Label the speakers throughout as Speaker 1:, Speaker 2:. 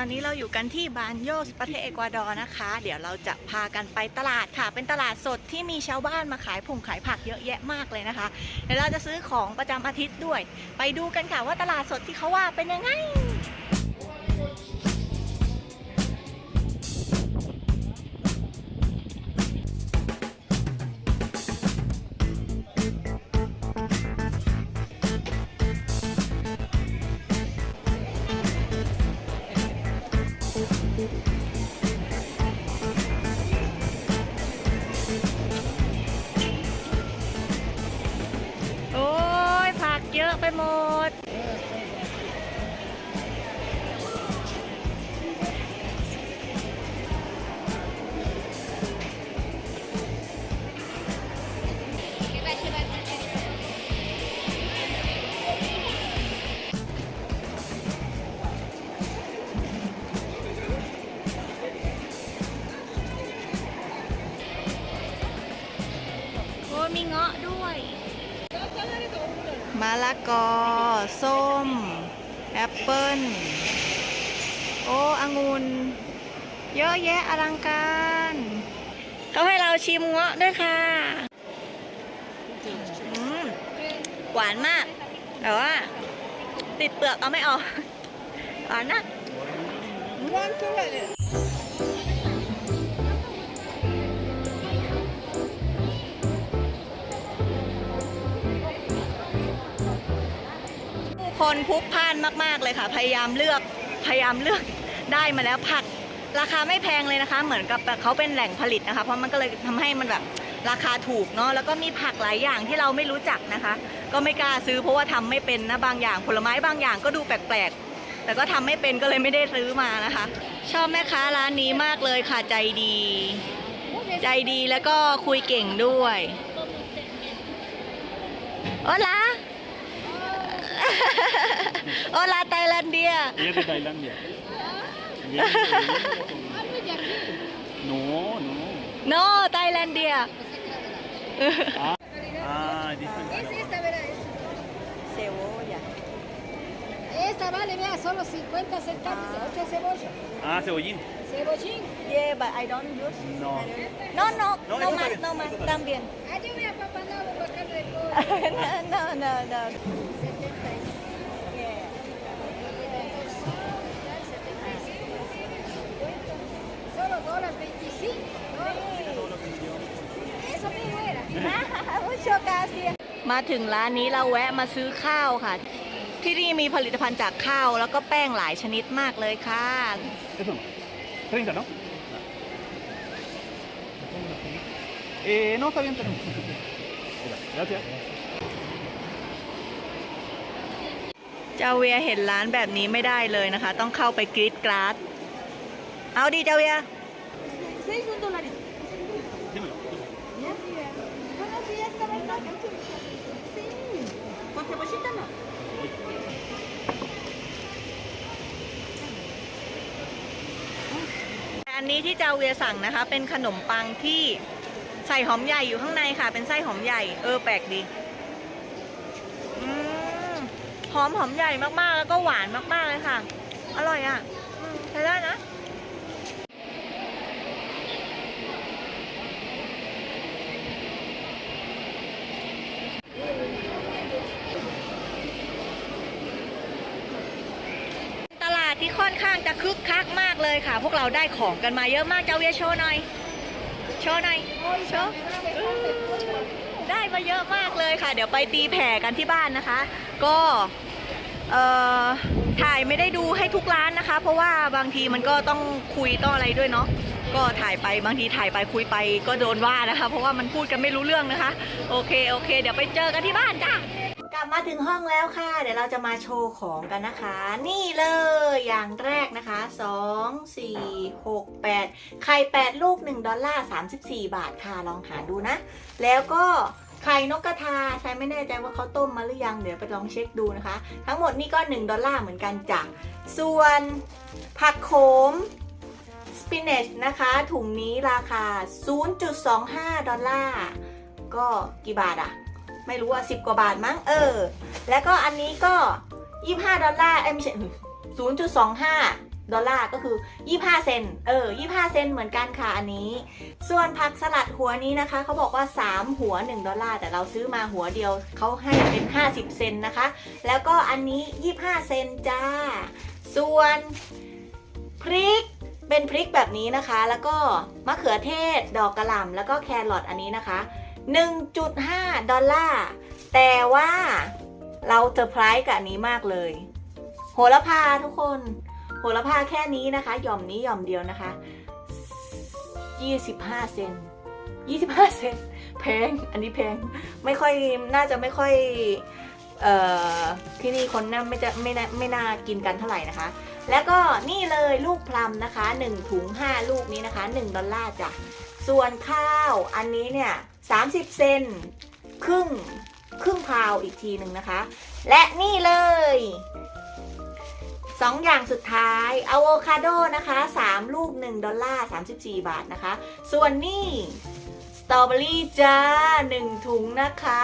Speaker 1: ตอนนี้เราอยู่กันที่บานโยสประเทศเอกวาดอร์นะคะ เดี๋ยวเราจะพากันไปตลาดค่ะ เป็นตลาดสดที่มีชาวบ้านมาขายผงขายผักเยอะแยะมากเลยนะคะ เดี๋ยวเราจะซื้อของประจำอาทิตย์ด้วย ไปดูกันค่ะว่าตลาดสดที่เขาว่าเป็นยังไง กเยอะไปหมดะละกอ ส้ม แอปเปิ้ล โอ้องุ่นเยอะแยะอลังการ เขาให้เราชิมเงาะด้วยค่ะอืมหวานมาก แต่ว่า ติดเปลือกเอาไม่ออกหวานนะ คนพลุกพล่านมาก ๆ เลยค่ะ พยายามเลือกพยายามเลือกได้มาแล้วผักราคาไม่แพงเลยนะคะ เหมือนกับเขาเป็นแหล่งผลิตนะคะ เพราะมันก็เลยทำให้มันแบบราคาถูกเนาะแล้วก็มีผักหลายอย่างที่เราไม่รู้จักนะคะ ก็ไม่กล้าซื้อเพราะว่าทำไม่เป็นนะบางอย่าง ผลไม้บางอย่างก็ดูแปลกๆ แต่ก็ทำไม่เป็นก็เลยไม่ได้ซื้อมานะคะ ชอบแม่ค้าร้านนี้มากเลยค่ะใจดี ใจดีแล้วก็คุยเก่งด้วยโอลา โอลาไทยแลนเดีย
Speaker 2: Ella es de Tailandia. Viene de- No, no.
Speaker 1: no ไทยแลนเดีย
Speaker 2: Ah, ah different.
Speaker 3: Es esta, verá.
Speaker 1: เซโวอย่า
Speaker 3: Esta vale, vea, solo 50 centavos. Ocho cebollas.
Speaker 2: Ah, cebollín.
Speaker 3: Cebollín.
Speaker 1: Yeah, but I don't use.
Speaker 2: No.
Speaker 1: No, no,
Speaker 2: No,
Speaker 1: no
Speaker 2: eso
Speaker 1: más,
Speaker 2: está
Speaker 1: no
Speaker 2: bien,
Speaker 1: más,
Speaker 2: eso está
Speaker 1: también.
Speaker 3: Ah, yo voy a Papanabo para acá de pollo.
Speaker 1: no, no, no, no. มาถึงร้านนี้เราแวะมาซื้อข้าวค่ะ ที่นี่มีผลิตภัณฑ์จากข้าวแล้วก็แป้งหลายชนิดมากเลยค่ะ
Speaker 2: Eso no. 30, ¿no? Eh, no, está bien, pero... Gracias.
Speaker 1: เจ้าเวียเห็นร้านแบบนี้ไม่ได้เลยนะคะ ต้องเข้าไปกรีดกราดเอาดีเจ้าเวีย
Speaker 3: Porque bochita no.
Speaker 1: อันนี้ที่เจ้าเวียสั่งนะคะ เป็นขนมปังที่ใส่หอมใหญ่อยู่ข้างในค่ะ เป็นไส้หอมใหญ่ เออแปลกดีอหอมหอมใหญ่มากๆ แล้วก็หวานมากๆเลยค่ะ อร่อยอะใช้ได้นะ ตลาดที่ค่อนข้างจะ คึกคักมากเลยค่ะ พวกเราได้ของกันมาเยอะมากเจ้าเวียโชว์หน่อย โชว์หน่อยโชว์ได้มาเยอะมากเลยค่ะ เดี๋ยวไปตีแผ่กันที่บ้านนะคะ ก็เอ่อถ่ายไม่ได้ดูให้ทุกร้านนะคะ เพราะว่าบางทีมันก็ต้องคุยต้องอะไรด้วยเนาะก็ถ่ายไปบางทีถ่ายไปคุยไปก็โดนว่านะคะ เพราะว่ามันพูดกันไม่รู้เรื่องนะคะ โอเคโอเค เดี๋ยวไปเจอกันที่บ้านจ้า ลับมาถึงห้องแล้วค่ะ เดี๋ยวเราจะมาโชว์ของกันนะคะ นี่เลยอย่างแรกนะคะ 2 4 6 8 ไข่ 8 ลูก 1 ดอลลาร์ 34 บาทค่ะ ลองหาดูนะ แล้วก็ไข่นกกระทาใช้ไม่แน่ใจว่าเขาต้มมาหรือยัง เดี๋ยวไปลองเช็คดูนะคะ ทั้งหมดนี่ก็ 1 ดอลลาร์เหมือนกันจ้ะส่วนผักโขมสปินเนชนะคะ ถุงนี้ราคา 0.25 ดอลลาร์ ก็กี่บาทอะ ไม่รู้ว่า10กว่าบาทมั้งเออ แล้วก็อันนี้ก็25ดอลลาร์เอ้ยไม่ใช่0.25ดอลลาร์ก็คือ 25 เซนเออ 25 เซนเหมือนกันค่ะอันนี้ ส่วนผักสลัดหัวนี้นะคะ เขาบอกว่า 3 หัว 1 ดอลลาร์ แต่เราซื้อมาหัวเดียว เขาให้เป็น 50 เซนนะคะ แล้วก็อันนี้ 25 เซนจ้า ส่วนพริก เป็นพริกแบบนี้นะคะ แล้วก็มะเขือเทศ ดอกกระหล่ำแล้วก็แครอทอันนี้นะคะ 1.5 ดอลลาร์ แต่ว่าเราเซอร์ไพรส์กับอันนี้มากเลย โหระพาทุกคน โหระพาแค่นี้นะคะ หย่อมนี้หย่อมเดียวนะคะ 25 เซน25 เซนแพง อันนี้แพง ไม่ค่อย น่าจะไม่ค่อย เอ่อ ที่นี่คนน่าไม่จะไม่น่าไม่น่ากินกันเท่าไหร่นะคะ แล้วก็นี่เลยลูกพลัมนะคะ 1 ถุง 5 ลูกนี้นะคะ 1 ดอลลาร์จ้ะ ส่วนข้าวอันนี้เนี่ย30เซนครึ่งครึ่งพาวอีกทีหนึ่งนะคะ และนี่เลยสองอย่างสุดท้ายอะโวคาโดนะคะ3ลูก 1 ดอลลาร์ 34 บาทนะคะ ส่วนนี่สตรอเบอรี่จ้า 1 ถุงนะคะ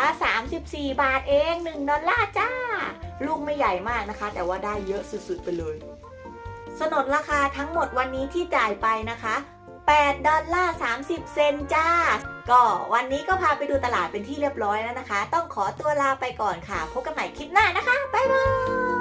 Speaker 1: 34 บาทเอง 1 ดอลลาร์จ้า ลูกไม่ใหญ่มากนะคะ แต่ว่าได้เยอะสุดๆไปเลย สนนราคาทั้งหมดวันนี้ที่จ่ายไปนะคะ 8 ดอลลาร์ 30 เซนจ้า ก็วันนี้ก็พาไปดูตลาดเป็นที่เรียบร้อยแล้วนะคะ ต้องขอตัวลาไปก่อนค่ะ พบกันใหม่คลิปหน้านะคะ บ๊ายบาย